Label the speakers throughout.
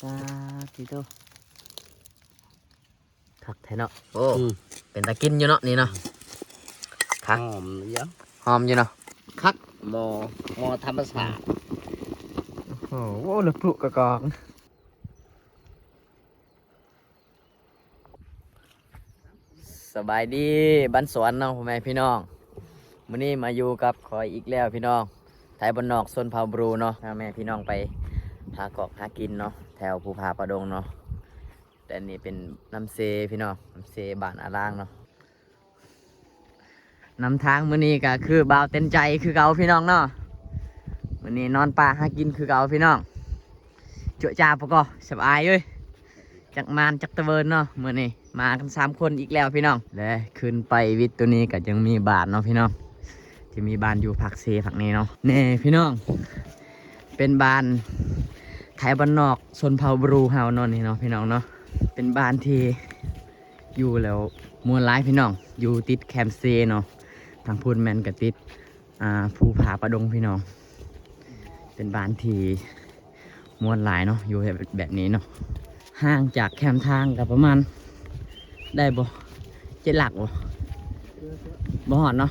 Speaker 1: ปลาทีโตคักแท้เนาะโอ้
Speaker 2: อืม
Speaker 1: เป็นตะกินอยู่เนาะนี่เนาะ
Speaker 2: ห
Speaker 1: คัก
Speaker 2: อมเยอะ
Speaker 1: หอมอยู่เนาะ
Speaker 2: คักหมอหมอธรรมศาสตร์
Speaker 1: โอ้โหลึกปลุกกะกอกสบายดีบ้านสวนเนาะพ่อแม่พี่น้องมื้อนี้มาอยู่กับคอยอีกแล้วพี่น้องไทยบานนอกซนเผาบรูเนาะพาแม่พี่น้องไปหากอกหากินเนาะ แถวภูผาประดงเนาะแต่นี่เป็นน้ำเซพี่น้องน้ำเซบ้านอาล่างเนาะน้ำทางมื้อนี้ก็คือบ่าวเต็นใจคือเกาพี่น้องเนาะวันนี้นอนป่าหากินคือเกาพี่น้องเจาจ่าปะก็สบายเอ้ยจักมานจักตะเวินเนาะมื่อนี้มากันสามคนอีกแล้วพี่น้องและขึ้นไปวิทย์ตัวนี้ก็ยังมีบานเนาะพี่น้องจะมีบานอยู่ผักเซผักนี้เนาะเน่พี่น้อง เป็นบาน ไทยบ้านนอกชนเผาบรูเฮานอนนี่เนาะพี่น้องเนาะเป็นบ้านที่อยู่แล้วมวลร้ายพี่น้อง อยู่ติดแคมป์เซเนาะทางพูนแมนกับติดอ่าภูผาประดงพี่น้อง เป็นบ้านที่มวลหลายเนาะอยู่แบบแบบนี้เนาะห่างจากแคมป์ทางกับประมาณ ได้บ่เจ็ดหลักบ่บ่หอดเนาะ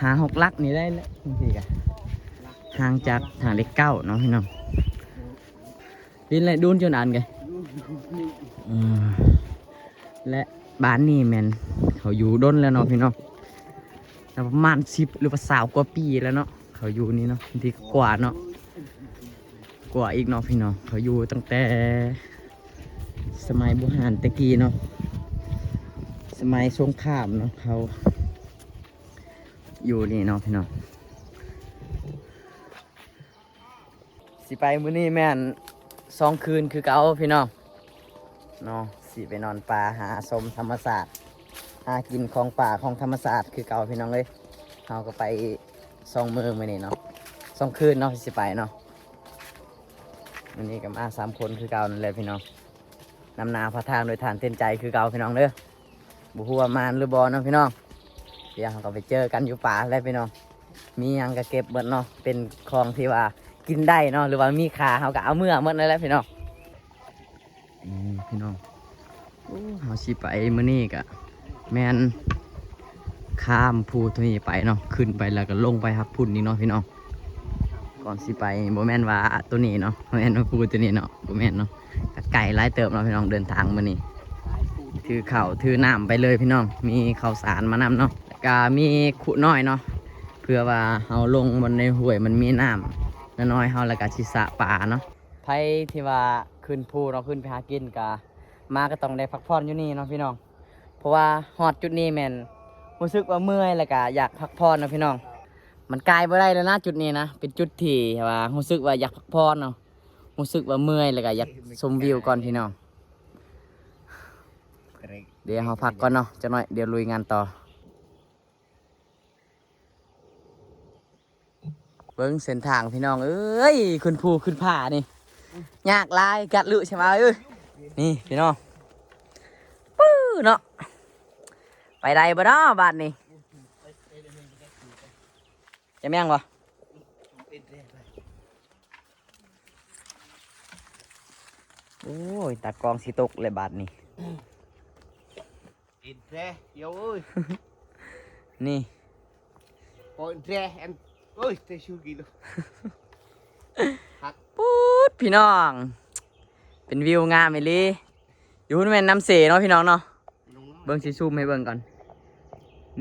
Speaker 1: หาหกลักนี่ได้แล้วบางทีกะห่างจากทางเล็กเก้าเนาะพี่น้อง ดินอะไรดูนจนอ่านไงและบ้านนี่แมนเขาอยู่ด้นแล้วเนาะพี่น้องประมาณสิบหรือว่าสาวกว่าปีแล้วเนาะเขาอยู่นี่เนาะบางทีก็กว่าเนาะกว่าอีกเนาะพี่น้องเขาอยู่ตั้งแต่ สมัยโบุหารตะกี้เนาะสมัยสงครามเนาะเขา อยู่นี่เนาะพี่น้อง สิไปมื้อนี้แม่นสองคืนคือเก่าพี่น้องเนาะสิไปนอนป่าหาสมธรรมศาสตร์หากินของป่าของธรรมศาสตร์คือเก่าพี่น้องเลยเราก็ไปสองมือมานี่เนาะสองคืนเนาะสิไปเนาะวันนี้กับมาสามคนคือเก่านั่นเลยพี่น้องนำนาพาทางโดยฐานเต้นใจคือเก่าพี่น้องเด้อบุหัวมานหรือบอเนาะพี่น้องเดี๋ยวเราก็ไปเจอกันอยู่ป่าแล้วพี่น้องมียังก็เก็บเบิดเนาะเป็นของที่ว่า กินได้เนาะหรือว่ามีขาเขาก็เอาเมื่อเมื่อนั่นแหละพี่น้องอืมพี่น้องเราสิไปมื้อนี้กะแมนข้ามภูตัวนี้ไปเนาะขึ้นไปแล้วก็ลงไปครับพุ่นนี่เนาะพี่น้องก่อนสิไปโบแมนว่าตัวนี้เนาะโบแมนว่าภูตัวนี้เนาะโบแมนเนาะไก่ไล่เติมเนาะพี่น้องเดินทางมานี่ถือเข่าถือน้ำไปเลยพี่น้อง มีข้าวสารมานำเนาะก็มีขุน้อยเนาะเพื่อว่าเอาลงบนในห้วยมันมีน้ำ น้อยๆเฮาแล้วก็ชิสะป่าเนาะไผที่ว่าขึ้นภูเราะขึ้นไปหากินกะมาก็ต้องได้พักผ่อนอยู่นี่เนาะพี่น้อง เพราะว่าฮอดจุดนี้แมนรู้สึกว่าเมื่อยแล้วก็อยากพักผ่อนเนาะพี่น้อง มันกลายไปได้แล้วนะจุดนี้นะ เป็นจุดที่ว่ารู้สึกว่าอยากพักผ่อนเนาะรู้สึกว่าเมื่อยแล้วก็อยากชมวิวก่อนพี่น้อง เดี๋ยวเราพักก่อนเนาะจะหน่อยเดี๋ยวลุยงานต่อ เบิ้งเส้นทางพี่น้องเอ้ยขึ้นภูขึ้นผานี่ยากหลายกัดลุใช่ไหมเอ้ยนี่พี่น้องปื้อเนาะไปได้บ่เนาะบ้านนี้จะแม่งบ่โอ้ยตากองสิตกเลยบาทนี้
Speaker 2: อินเทรโย้เอ้ย
Speaker 1: นี่
Speaker 2: พออินเทรเอ็ม เอ้ยเตชูกิโล
Speaker 1: ปุ๊ดพี่น้อง เป็นวิวงามอีหลีอยู่นู่นแม่นน้ำเสเนาะพี่น้องเนาะ เบิ้งสิซูมให้เบิ้งก่อน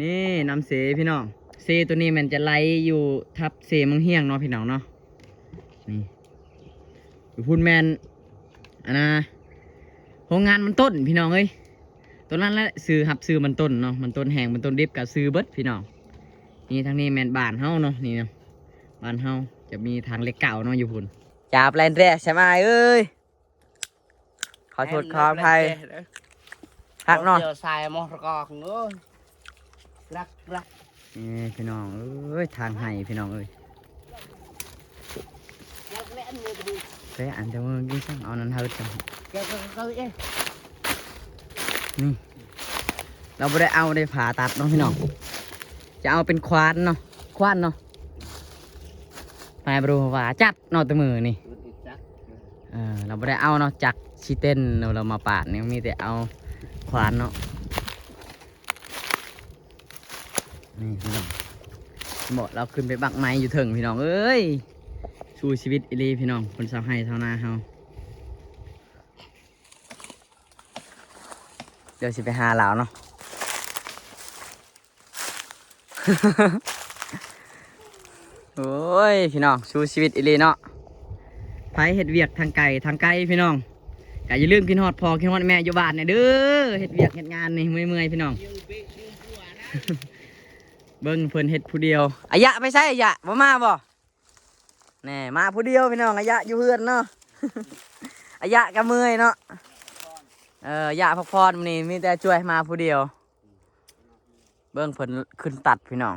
Speaker 1: นี่น้ำเสพี่น้อง เสตัวนี้มันจะไหลอยู่ทับเสมังเฮียงเนาะพี่น้องเนาะ นี่ยู่พุ่นแมนอันนะโรงงานมันต้นพี่น้องเอ้ย ตัวนั้นแหละซื้อหับซื้อมันต้นเนาะ มันต้นแหงมันต้นดิบกับซื้อเบิดพี่น้อง นี่ทางนี้แมนบ้านเฮาเนาะนี่เนาะบ้านเฮาจะมีทางเล็กเก่าเนาะอยู่พุ่นจ่าแปลนแรกใช่ไหมเอ้ยขอโทษขออภัยหักเนาะ
Speaker 2: เจอทรายมอสกอกเอ้ยรักรัก
Speaker 1: นี่พี่น้องเอ้ยทางให้พี่น้องเอ้ย
Speaker 2: รักแล่นมือดู
Speaker 1: ไปอ่านแต่ว่ากินสั่งเอานั้นเฮาจัง
Speaker 2: แกก็ก็เอ้ย
Speaker 1: นี่เราไม่ได้เอาได้ผ่าตัดเนาะพี่น้อง จะเอาเป็นควานเนาะควานเนาะไปบรูว่าจัดเนาะแตัวมือนี่เออเราไม่ได้เอาเนาะจักชีเต้นเราเรามาปาดเนี่ยมีแต่เอาขวานเนาะนี่พี่น้องบอกเราขึ้นไปบักไม้อยู่ถิงพี่น้องเอ้ยสู้ชีวิตอีลีพี่น้องคนสาวให้เท่านาเฮาเดี๋ยวสิไปหาเหล่าเนาะ โอ้ยพี่น้องสู้ชีวิตอีหลีเนาะไปเห็ดเวียกทางไก่ทางไกลพี่น้องก็อย่าลืมกินฮอดพอกินฮอดแม่อยู่บ้านเนี่ยเด้อเห็ดเวียกเห็ดงานนี่เมื่อยๆพี่น้องเบิ้งเพิ่นเห็ดผู้เดียวอายะไปใช่อายะบ่มาบ่แน่มาผู้เดียวพี่น้องอายะอยู่เพื่อนเนาะอายะก็เมื่อยเนาะเอออายะพักผ่อนมื้อนี่มีแต่ช่วยมาผู้เดียว เบิ้งเพิ่นขึ้นตัดพี่น้อง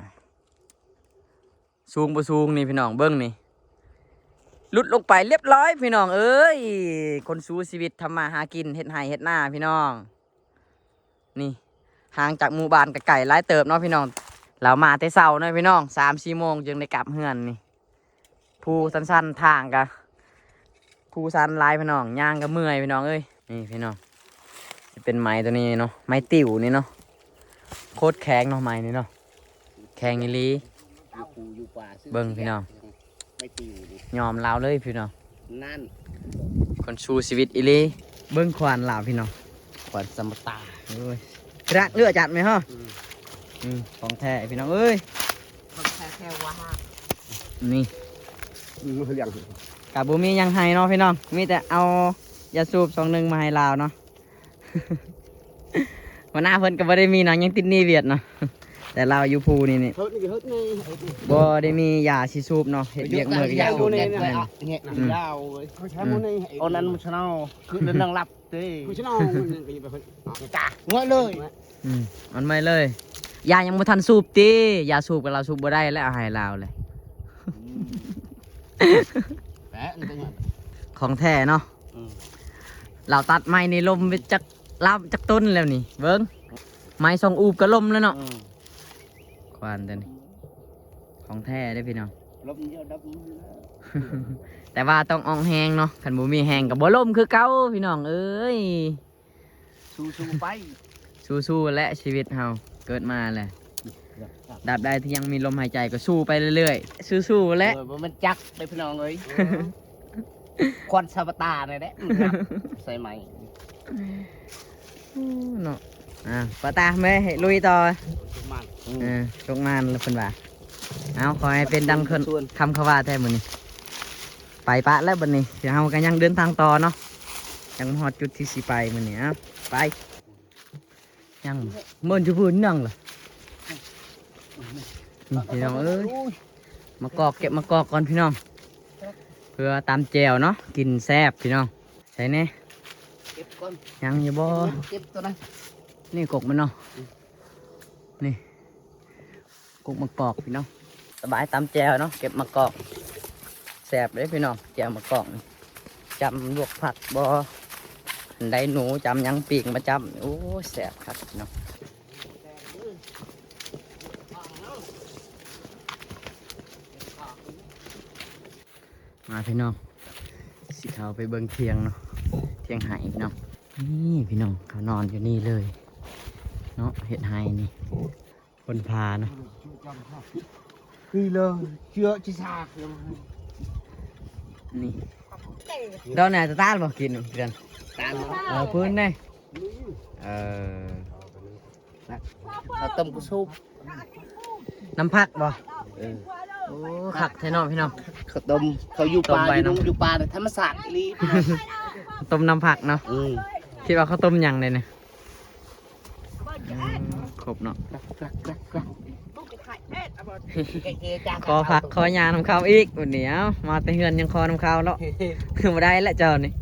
Speaker 1: สูงบ่สูงนี่พี่น้องเบิ้งนี่ลุดลงไปเรียบร้อยพี่น้องเอ้ยคนสู้ชีวิตทำมาหากินเฮ็ดไห่เฮ็ดหน้าพี่น้อง นี่ห่างจากหมู่บ้านกไก่หลายเติบเนาะพี่น้องเรามาแต่เช้าเนาะพี่น้องสามสี่โมงจึงได้กลับเฮือนนี่ผู้สั้นๆทางกะผู้สั้นลายพี่น้องย่างก็เมื่อยพี่น้องเอ้ยนี่พี่น้องจะเป็นไม้ตัวนี้เนาะไม้ติ๋วนี่เนาะ โคตรแข็งเนาะไม้นี่เนาะแข็งอีหลี
Speaker 2: อยู่ปูอยู่ป่าซื้อ
Speaker 1: เบิ่งพี่น้อง
Speaker 2: ไม่ติวดิ
Speaker 1: ยอมลาวเลยพี่น้อง
Speaker 2: นั่น
Speaker 1: คนชูชีวิตอีหลีเบิ้งควานลาวพี่น้องควานสมตาเอ้ยกระเลือจัดไหมฮะ
Speaker 2: อืม
Speaker 1: อืมของแท้พี่น้องเอ้ย
Speaker 2: แค่แค่ว่า
Speaker 1: นี่
Speaker 2: มือเลี้ยง
Speaker 1: กับบุมีหยังให้เนาะพี่น้องมีแต่เอายาสูบสองหนึ่งมาให้ลาวเนาะ วันหน้าเพิ่นก็บ่ได้มีหนังยังติดหนี่เวียดเนาะแต่เราอยู่ภูนี่นี่
Speaker 2: เฮ้ยนี่เฮ้ยนี่
Speaker 1: บ่ได้มียาสิสูบเนาะเฮ็ดเวียกมือกับยาสูบ
Speaker 2: เนี่
Speaker 1: แน่
Speaker 2: ย
Speaker 1: น
Speaker 2: เนี่ย
Speaker 1: อืม
Speaker 2: ยาวเลยเขาใช้มันนี่เอานั้นมันชนะคือเดินนั่งหลับเต้คือชนะมันก็ยังไปจ้าง่ายเลย
Speaker 1: อืมมันไม่เลยยายังบ่ทันสูบติยาสูบกับเราสูบบ่ได้แล้วเอาให้ลาวเลย
Speaker 2: แปะนี่เป็นไง
Speaker 1: ของแท้เนาะ
Speaker 2: อืม
Speaker 1: เราตัดไม้ในลมไปจาก ลาบจากต้นแล้วนี่ เบิ้งไม้สองอูบก็ลมแล้วเนาะ
Speaker 2: อืม
Speaker 1: ควานตัวนี้ของแท้ได้อพี่น้อง
Speaker 2: ลบเยอะดับ
Speaker 1: แต่ว่าต้องอองแหงเนาะขันบูมีแหงกับบ่ลมคือเก่าพี่น้องเอ้ย
Speaker 2: สู้สู้ไป
Speaker 1: สู้ๆและชีวิตเฮาเกิดมาแหละดับใดที่ยังมีลมหายใจก็สู้ไปเรื่อยๆ สู้ๆและ
Speaker 2: เออมันจักได้พี่น้องเอ้ยควันซาบตาเนี่ยแหละใส่ไหม
Speaker 1: เนาะอะปะตาแม่ให้ลุยต่อ
Speaker 2: มัน
Speaker 1: เออลงงานแล้วเพิ่นว่าเอาขอให้เป็นดังคน
Speaker 2: ส่วน
Speaker 1: คำเขาว่าแท้มื้อนี้ไปปะแล้วบัดนี้เดี๋ยวเฮาก็ยังเดินทางต่อเนาะยังบ่ฮอดจุดที่สิไปมื้อนี้เอาไปยังเมื่นจะพูดนั่งเหรอนี่พี่น้องเอ้ยมากอกเก็บมากอกก่อนพี่น้อง เพื่อตามแจวเนาะกินแซ่บพี่น้องใช่แน่
Speaker 2: เก็บก่อน
Speaker 1: ยังอยู่บ่
Speaker 2: เก็บตัวนั้น
Speaker 1: นี่กกมันเนาะนี่กกมากอกพี่น้องสบายตามแจวเนาะเก็บมากอกแซ่บเลยพี่น้องแจวมากอกนี่จำลวกผักบ่ได้หนูจำหยังปีกมาจำโอ้ยแซ่บครับพี่น้องมาพี่น้องสิเขาไปเบิ่งเทียงเนาะ เทียงไหพี่น้องนี่พี่น้องเขานอนอยู่นี่เลย เนาะเห็ดไหนี่คนพาเนาะ
Speaker 2: คือเลยเชื่อชิซาคือ
Speaker 1: นี่ดอนไหนจะต้านบ่กินเพื่อน
Speaker 2: ตาม
Speaker 1: เออพื้นเน่เออ
Speaker 2: เราต้มกุซุป
Speaker 1: น้ำพักบ่
Speaker 2: เออ
Speaker 1: โอ้ขักแท้เนอพี่น้อง
Speaker 2: เขาต้มเขาอยู่ป่า
Speaker 1: ต้มไว้
Speaker 2: อยู่
Speaker 1: เนาะ
Speaker 2: อยู่ป่าแต่ธรรมศาสตร์อีหลี
Speaker 1: ต้มน้ำผักเนาะ
Speaker 2: อืม
Speaker 1: คิดว่าเขาต้มหยังเลยเนี่ยอืมครบเนาะ
Speaker 2: กรักกรักกรักกรักเก๋ๆจ้า
Speaker 1: ขอผักขอยาน้ำข้าวอีกวันนี้เอ้ามาแต่เฮือนยังคอน้ำข้าวเนาะ คือมาได้แล้วเจ้านี่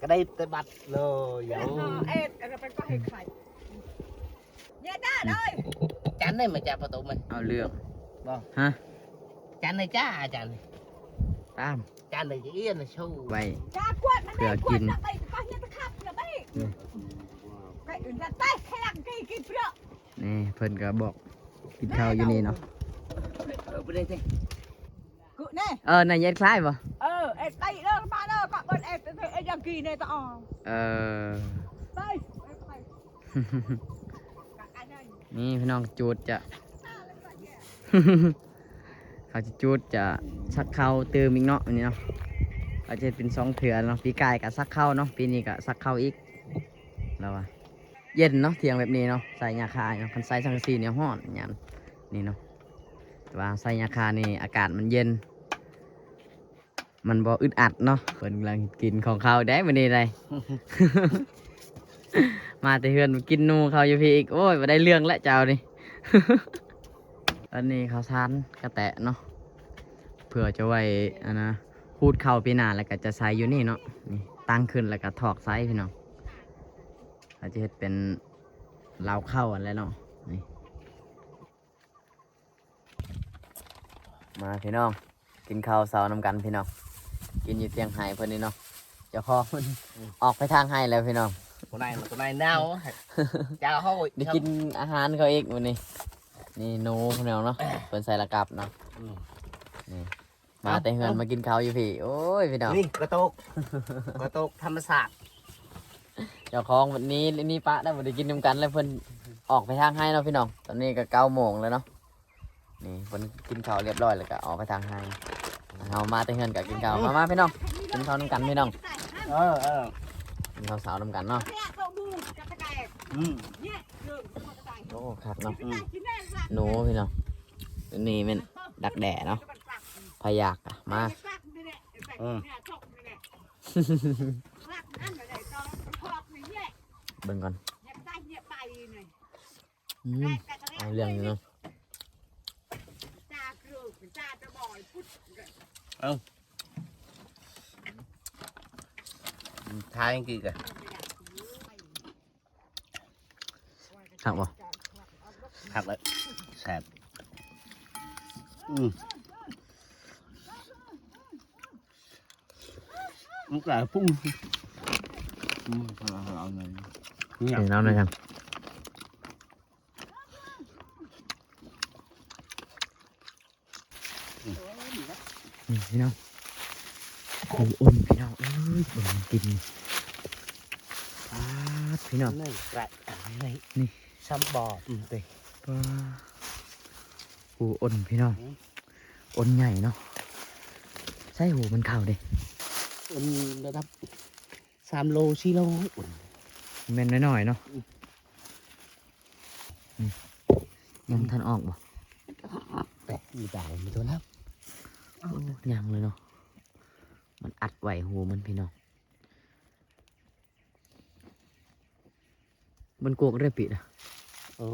Speaker 2: ก็ได้แต่บัตรเลยเดี๋ยว
Speaker 3: เอ็ดอะไรไปก็ให้ใครเนี่ยได้เลย
Speaker 2: จันได้มาจ้าประตูมัน
Speaker 1: เอาเรื่อง
Speaker 2: บ่
Speaker 1: ฮะ
Speaker 2: จันได้จ้าจัน
Speaker 1: ตาม
Speaker 2: จันได้จะเอี้ยนนะชู
Speaker 1: ไว้
Speaker 3: จ้ากวดมันได้กวดนะไปก็เฮียตะขับนะไปไปอื่นละไปแค่ลังกี่กี่เปลือก
Speaker 1: นี่เพิ่นก็บอกกินข้าวอยู่นี่เนาะ
Speaker 2: เออไปได้สิ
Speaker 3: กูเนี่ย
Speaker 1: เออในายเย็ดคล้ายบ่
Speaker 3: เออเอ็ดไปเลิกไปเด้อก็เบิ้ลเอ็ดเอ็ดยังกีในตะออง
Speaker 1: เออ
Speaker 3: ไปไปไปกักอันนั้น
Speaker 1: นี่พี่น้องจูดจะ เขาจะจูดจะซักเข้าเติมอีกเนาะอันนี้เนาะอาจจะเป็นสองเถื่อเนาะปีกายกับซักเข้าเนาะปีนี้กับซักเข้าอีกแล้วว่าเย็นเนาะเทียงแบบนี้เนาะใส่ยาคาเนาะคันใส่สังกะสีเนี่ยห้อนอย่างนี่เนาะแต่ว่าใส่ยาคานี่อากาศมันเย็น มันบ่อึดอัดเนาะเพิ่นกำลังกินของเขาได้วันนี้ได้มาแต่เฮือนกินนูเขาอยู่พี่อีกโอ้ยมาได้เรื่องแล้วเจ้านี่ อันนี้ข้าวสารกระแตะเนาะเพื่อจะไว้อันนะพูดเข้าปีหน้าแล้วก็จะใส่อยู่นี่เนาะนี่ตั้งขึ้นแล้วก็ถอกไซส์พี่น้องเราจะเฮ็ดเป็นเหลาเข้าอะไรเนาะนี่มาพี่น้องกินข้าวเสาร์นำกันพี่น้องกินอยู่เตียงไห้เพิ่นนี่เนาะเจ้าของมันออกไปทางไห้แล้วพี่น้อง
Speaker 2: ตัว này mà ตัว này nào chào thôi
Speaker 1: ได้กินอาหารเขาอีกวันนี้ นี่หนูพี่น้องเนาะเพิ่นใส่ละกับเนาะ
Speaker 2: อืม
Speaker 1: นี่มาแต่เฮือนมากินข้าวอยู่พี่ โอ้ยพี่น้อง
Speaker 2: นี่กระตุกกระตุกธรรมศาสตร์
Speaker 1: เจ้าของวันนี้นี่ปะได้บ่ได้กินนำกันแล้วเพิ่นออกไปทางให้เนาะพี่น้อง ตอนนี้ก็เก้าโมงแล้วเนาะ นี่เพิ่นกินข้าวเรียบร้อยแล้วก็ออกไปทางให้เอามาแต่เฮือนก็กินข้าว มามาพี่น้อง กินข้าวนำกันพี่น้อง
Speaker 2: เออเออ
Speaker 1: กินข้าวเสาร์นำกันเนาะ
Speaker 3: แค่ตัวมูกระต่าย
Speaker 2: อืม
Speaker 3: เนี่ยเรื่องกระต่าย
Speaker 1: โอ้ครับเนาะ
Speaker 3: กินได้กินได้ละ
Speaker 1: หนูพี่น้องอันนี่เป็นดักแด่เนาะพยากอะมา
Speaker 2: อืม
Speaker 1: เบิ่งก่อนอืมเอา
Speaker 3: เอา
Speaker 1: เรื่องอยู่เนาะ
Speaker 3: จ้าคือจ้าจะบ่อย พุทธ
Speaker 2: thái anh kỳ kìa
Speaker 1: ครับบ่
Speaker 2: thật đấy sẹt ừ lúc là phun ừ, thôi là hồi này
Speaker 1: เดี๋ยวเราหน่อยกันนี่พี่น้องโอ้อ้นพี่น้องเอ้ยเบิ่งมันกินปาดพี่น้อง
Speaker 2: này lại này
Speaker 1: Nè.
Speaker 2: xăm bò ừ đây
Speaker 1: ปา ดหูอ้นพี่น้องอ้นใหญ่เนาะใส่หูมันเข่าเด้
Speaker 2: ừ đã đắp sam lô xi lô ấy. Ừ.
Speaker 1: แม่นน้อยๆเนาะนี่ยังทันออกบ่
Speaker 2: Đấy, gì bảo mình thôi lắm
Speaker 1: โอ้ยังเลยเนาะมันอัดไหวหูมันพี่น้องมันกวกได้ปิดอะ
Speaker 2: ừ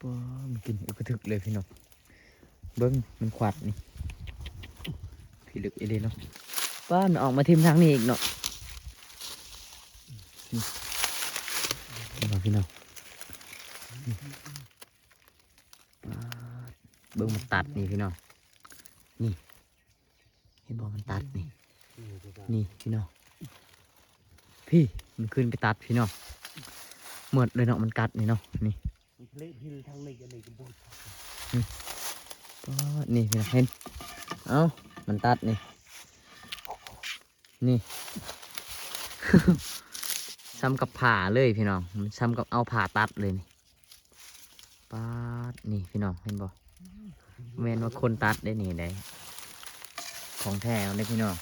Speaker 1: ป้มันกินอุกระทึกเลยพี่น้องเบิ้งมันขวัดนี่พี่ลึกอีเลยเนาะป้ามันออกมาทิมทางนี้อีกเนาะนี่เห็นบ่พี่น้องเบิ้งมันตัดนี่พี่น้องนี่เห็นบอกมันตัดนี่นี่พี่น้องพี่มันขึ้นไปตัดพี่น้องเหมือดเลยเนาะมันกัดนี่เนาะนี่
Speaker 2: lấy pin thằng này cái này cái bôi
Speaker 1: ก็นี่พี่น้องเห็นเอ้ามันตัดนี่ นี่ ซ้ำกับผ่าเลยพี่น้องมันซ้ำกับเอาผ่าตัดเลยนี่ปาดนี่พี่น้องเห็นบ่แมนว่าคนตัดได้นี่ได้ของแท้เอาได้พี่น้อง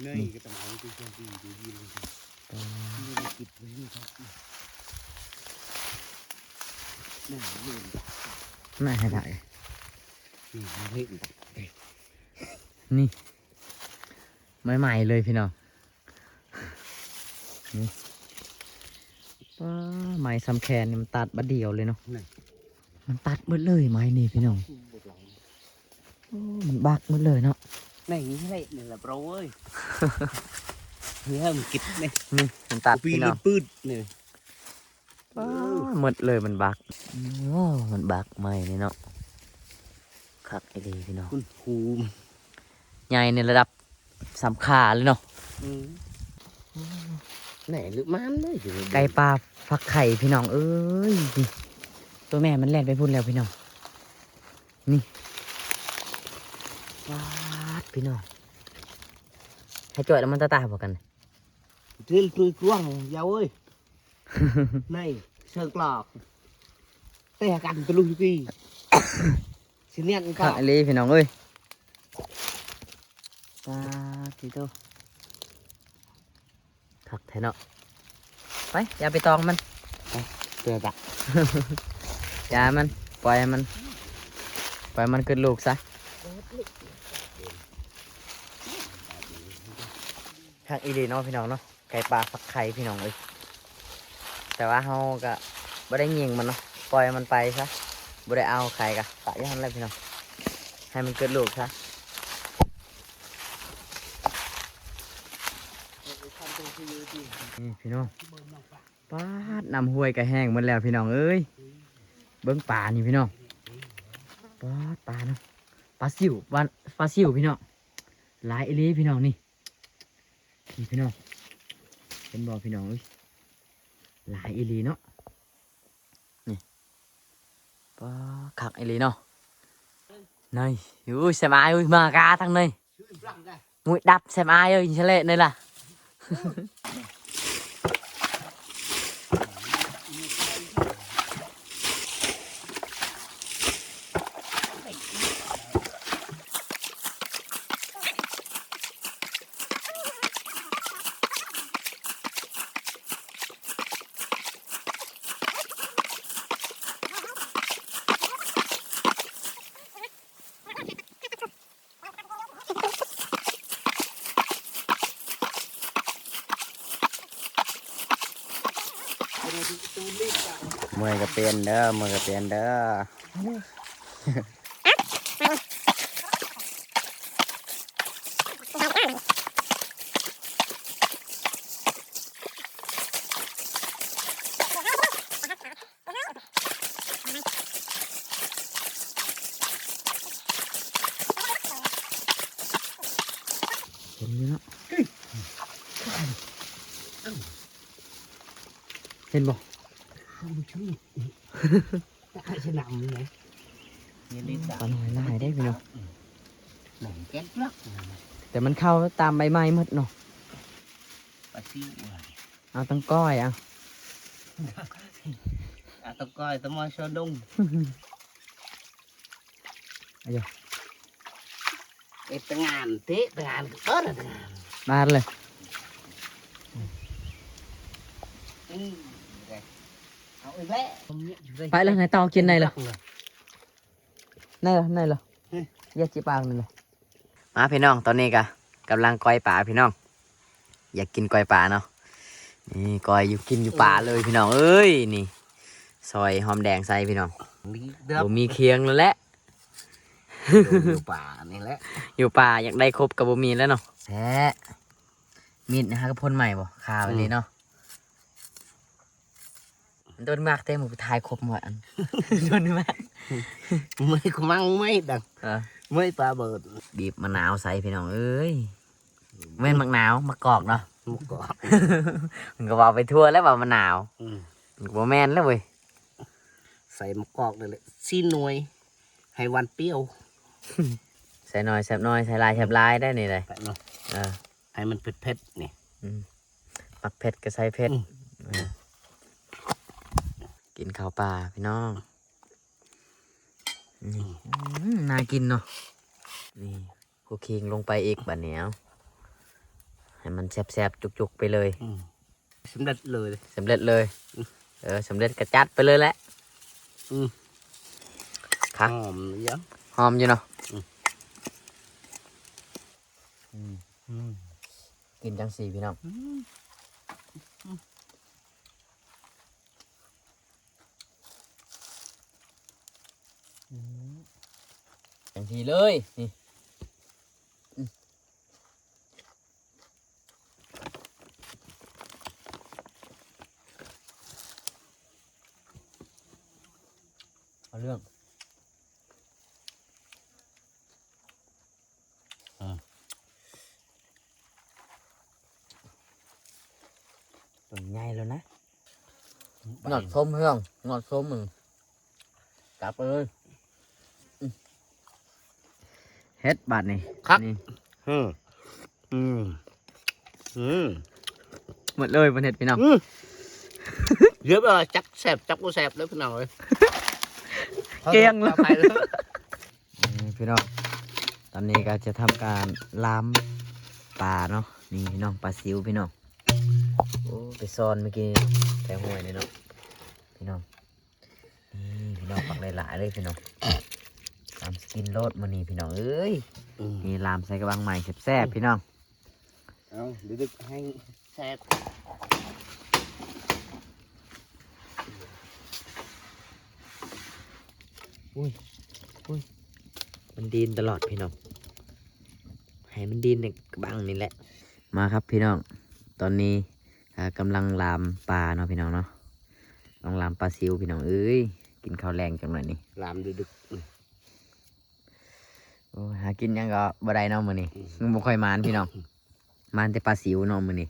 Speaker 2: này
Speaker 1: Nè.
Speaker 2: cái tầm áo cái cái gì cái gì cái gì
Speaker 1: ปาด
Speaker 2: cái kịp với như thế này lên
Speaker 1: น่าให้ได้
Speaker 2: ừ, lên
Speaker 1: นี่ใหม่ๆเลยพี่น้องนี่ว้าไม้ซ้ำแขนนี่มันตัดบัดเดียวเลยเนาะ
Speaker 2: นี่
Speaker 1: มันตัดหมดเลยไม้นี่พี่น้อง
Speaker 2: một lòng
Speaker 1: โอ้มันบักหมดเลยเนาะ
Speaker 2: này như thế này này là bro ơi thấy không kịp này
Speaker 1: นี่มันตัด
Speaker 2: pi
Speaker 1: พี่น้อง
Speaker 2: lên pưt này
Speaker 1: ว้าห มดเลยมันบักโอ้มันบักไม้นี่เนาะคักไอเดีพี่น้อง
Speaker 2: con hù
Speaker 1: ใหญ่ในระดับสำขาเลยเนาะ
Speaker 2: ừ. này lựa man đấy chỉ
Speaker 1: ไก่ปลาฟักไข่พี่น้องเอ้ยนี่ตัวแม่มันแล่นไปพุ่นแล้วพี่น้องนี่ว้าดพี่น้องให้จ่อยแล้วมันตาตาบอกกัน
Speaker 2: trên tôi quăng dao ơi này sơ clọc te cằn tôi luôn đi xin nhận
Speaker 1: ขัก
Speaker 2: cả
Speaker 1: ไอเลยพี่น้องเอ้ยปาทีโตขักแท้เนาะไปอย่าไปตองมัน
Speaker 2: được ạ
Speaker 1: อย่ามันปล่อยมันปล่อยมันขึ้นลูกซะขักอีดีเนาะพี่น้องเนาะไก่ปลาฟักไข่พี่น้องเอ้ย แต่ว่าเฮาก็บ่ได้ยิงมันเนาะปล่อยมันไปซะบ่ได้เอาไข่กะปะอยันแล้วพี่น้องให้มันเกิดลูกซะนี่พี่น้องปาดนำห้วยก็แห้งหมดแล้วพี่น้องเอ้ยเบิ้งป่านี่พี่น้องปาดปลาเนาะปลาซิวปลาปลาซิวพี่น้องหลายเอหลีพี่น้องนี่นี่พี่น้องเป็นบ่อพี่น้องเอ้ย หลายเอหลีเนาะนี่ปลาคักเอหลีเนาะนี่อุ้ย xem ai ơi mà cá thằng này mũi đập xem ai ơi nhìn lệ đây là เมื่อยก็เป็นเด้อเมื่อยก็เป็นเด้อเห็นอยู่เนาะ เห็นบ่
Speaker 2: không chú tại sẽ nằm này nhìn đi
Speaker 1: ปลาหน่อยลายได้พี่น้อง
Speaker 2: nằm két lắm
Speaker 1: แต่มันเข้าตามใบไม้หมดเนาะ
Speaker 2: bà siêu
Speaker 1: เอาตั้งก้อยอะ
Speaker 2: à tao coi tao moi cho đông
Speaker 1: Ây da.
Speaker 2: Ê, tao ngàn thế tao ngàn bớt rồi tao ngàn
Speaker 1: มาเลย
Speaker 2: Ừ, đây. เอาไอ้แวะผมเนี่ยอ ยู่ได้
Speaker 1: ไปแล้วไงต่อกินไหนล่ะ
Speaker 2: เหรอ
Speaker 1: ไหนล่ะไหนล่ะ
Speaker 2: เฮ้ย
Speaker 1: แยกจีปางนี่เลยมาพี่น้องตอนนี้กะกำลังก้อยป่าพี่น้อง อยากกินก้อยป่าเนาะนี่ก้อยอยู่กินอยู่ป่าเลยพี่น้องเอ้ยนี่ซอยหอมแดงใส่พี่น้อง
Speaker 2: มีเดือบ
Speaker 1: บ่มีเคียงแล้วแหละ
Speaker 2: อยู่ป่านี่แหละ
Speaker 1: อยู่ป่าอยากได้ครบกับบ่มีแล้วเนาะแท้มีดนะฮะก็พ่นใหม่บ่คาไปเลยเนาะ โดนมากเต้หมูทายครบหมดอัน โดนมาก
Speaker 2: ไม่ขมังไม่ดัง
Speaker 1: เออ
Speaker 2: ไม่ปลาเบิด
Speaker 1: บีบมะนาวใส่พี่น้องเอ้ยแม่นมะนาวมะกอกเนาะ
Speaker 2: หมุกกรอบ
Speaker 1: มันก็บอกไปทั่วแล้วว่ามะนาว
Speaker 2: อืม
Speaker 1: มันก็บ่แม่นแล้วเว้ย
Speaker 2: ใส่หมุกกรอบเลยแหละซีหน่วย ให้วันเปรี้ยว
Speaker 1: ใส่หน่อยแซบหน่อยใส่ลายแซบลายได้นี่เลย
Speaker 2: ไปเนาะ
Speaker 1: เออ
Speaker 2: ให้มันเผ็ดๆนี่
Speaker 1: ปักเผ็ดก็ใส่เผ็ด
Speaker 2: อืม
Speaker 1: เออ กินข้าวปลาพี่น้องนี่อืมน่ากินเนาะนี่กูคิงลงไปอีกบัดเหนียวให้มันแซบๆจุกๆไปเลย
Speaker 2: อืมสำเร็จเลย
Speaker 1: สำเร็จเลยเออสำเร็จกระจัดไปเลยแหละ
Speaker 2: อืม
Speaker 1: ครับ
Speaker 2: หอมเยอะ
Speaker 1: หอมอยู่เนาะ
Speaker 2: อืม
Speaker 1: กินจังสีพี่น้อง จังทีเลยนี่อืมเอาเรื่องตัวใหญ่แล้วนะงอดส้มเฮืองงอดส้มมึงกลับไป เลยอืมเฮ็ดบาทนี่
Speaker 2: ครับ
Speaker 1: นี่
Speaker 2: อืมอืมอืม
Speaker 1: หมดเลยบนเห็ดพี่น้อง
Speaker 2: อืมเรียบร้อยจักแสบจักบ่แสบเลยพี่น้องเอ้ย
Speaker 1: เกลี้ยงเลย
Speaker 2: อาไปแล้ว
Speaker 1: นี่พี่น้องตอนนี้ก็จะทำการล้ามปลาเนาะนี่พี่น้องปลาซิวพี่น้องโอ้ไปซ่อนเมื่อกี้แถวห้วยนี่เนาะพี่น้องนี่พี่น้องปักหลายๆเลยพี่น้อง ตามสกินโลดมานี่พี่น้องเอ้ย
Speaker 2: อืม
Speaker 1: นี่ลามใส่กระบังใหม่แซ่บๆพี่น้อง
Speaker 2: เอาเดี๋ยวดึกให้แสบ
Speaker 1: มันดีนตลอดพี่น้องให้มันดีนในกระบังนี่แหละ มาครับพี่น้อง ตอนนี้อ่ากำลังลามปลาเนาะพี่น้องเนาะลองลามปลาซิวพี่น้องเอ้ยกินข้าวแรงจังหน่อยนี่
Speaker 2: ลามดึก
Speaker 1: โอ้ย หากินหยังก็บ่ได้เนาะมื้อนี้
Speaker 2: อืม
Speaker 1: มึงบ่ค่อยมานพี่น้องมานแต่ปลาซิวเนาะมื้อนี้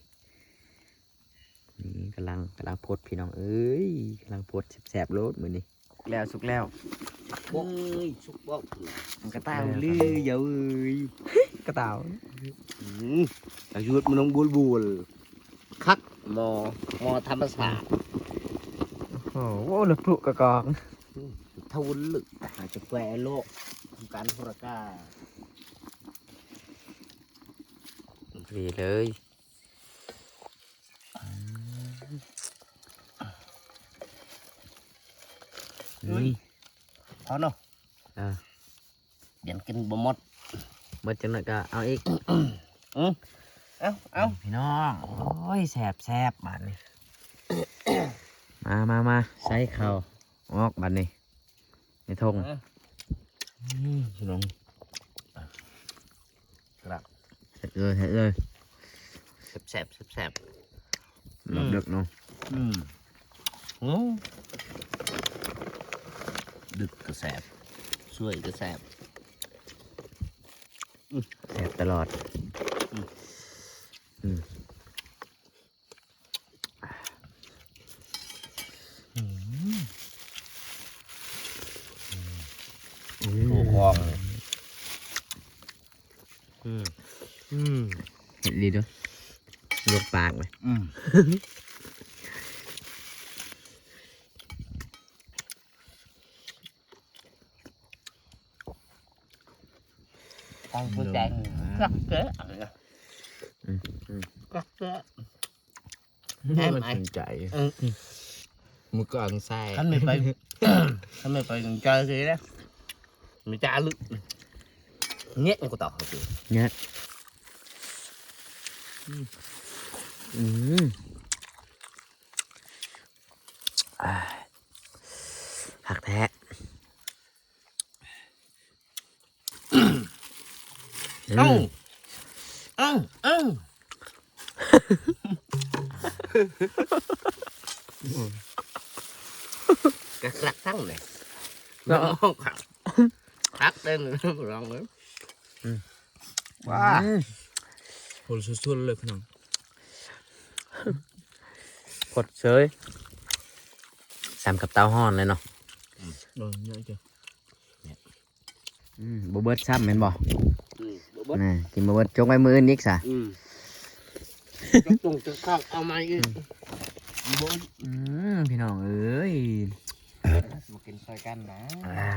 Speaker 1: นี่กำลังกำลังพดพี่น้องเอ้ยกำลังพดแซ่บๆโลดมื้อนี้สุกแล้วสุกแล้ว
Speaker 2: ๆโอ้ยสุกบอก
Speaker 1: มันกระต่ายลือเยอะเอ้ยกระต่าย
Speaker 2: อืมอายุดมันต้องบูลบูลคักหมอหมอธรรมศาสตร์
Speaker 1: โอ้โหลึกปลุกกระกอง
Speaker 2: ทวุนลึกอาจจะแกวโลกทำ การโทรกา
Speaker 1: ดีเลยนี่
Speaker 2: พอเนาะ
Speaker 1: อ่า
Speaker 2: เดี๋ยวกินบ่หมด
Speaker 1: เมื่อจังหน่อยก็เอาอีก
Speaker 2: อืมเอาเอา
Speaker 1: พี่น้อง โอ้ยแสบแสบบัดนี้ มามามาใส่เข่าออกบัดนี้ในทงนี่ พี่น้อง
Speaker 2: ครับ
Speaker 1: เสร็จเลยเสร็จเลย
Speaker 2: แสบแสบแสบแสบ
Speaker 1: หลบเด็กเนาะ
Speaker 2: อืมอืมดึกก็แสบสวยก็แสบ
Speaker 1: แสบตลอด
Speaker 2: อืม
Speaker 1: อืม
Speaker 2: โอ้คองเลย อืมอืม
Speaker 1: เห็นดีด้วยลวกปากไหม
Speaker 2: อืมตั้งตัวแจงกักเกะอะไรนะ
Speaker 1: อืมอืม
Speaker 2: กักเกะ
Speaker 1: แม่
Speaker 2: แม่
Speaker 1: มัน
Speaker 2: ไอ้
Speaker 1: สนใจ
Speaker 2: อืม
Speaker 1: มือก่อนใส่
Speaker 2: ท่านไม่ไปท่านไม่ไปกันเจอทีนะไม่จ้าลึก เงี้ยกูต่อครับพี่
Speaker 1: เนี่ยอืมอ่าผักแท้
Speaker 2: เอ้าเอ้าเอ้ากระสักทั้งเลยน้องขักคักเต้นลองเลยว้า
Speaker 1: อืม
Speaker 4: โหสุดๆเลยพี่น้อง
Speaker 1: กดเฉยสามกับเตาห่อนเลยเนาะ
Speaker 4: โดนเยอะจ้ะ
Speaker 1: อืมบเบิร์ดซ้ำเห็นบ่
Speaker 2: อืมบ่บ่
Speaker 1: น่ะกินบเบิร์ดจงไว้มืออนนิกซะ
Speaker 2: อืมจกตรงจกข้างเอามาอีกบ่
Speaker 1: อืมพี่น้องเอ้ย
Speaker 2: มากินซอยกันนะ
Speaker 1: อ่า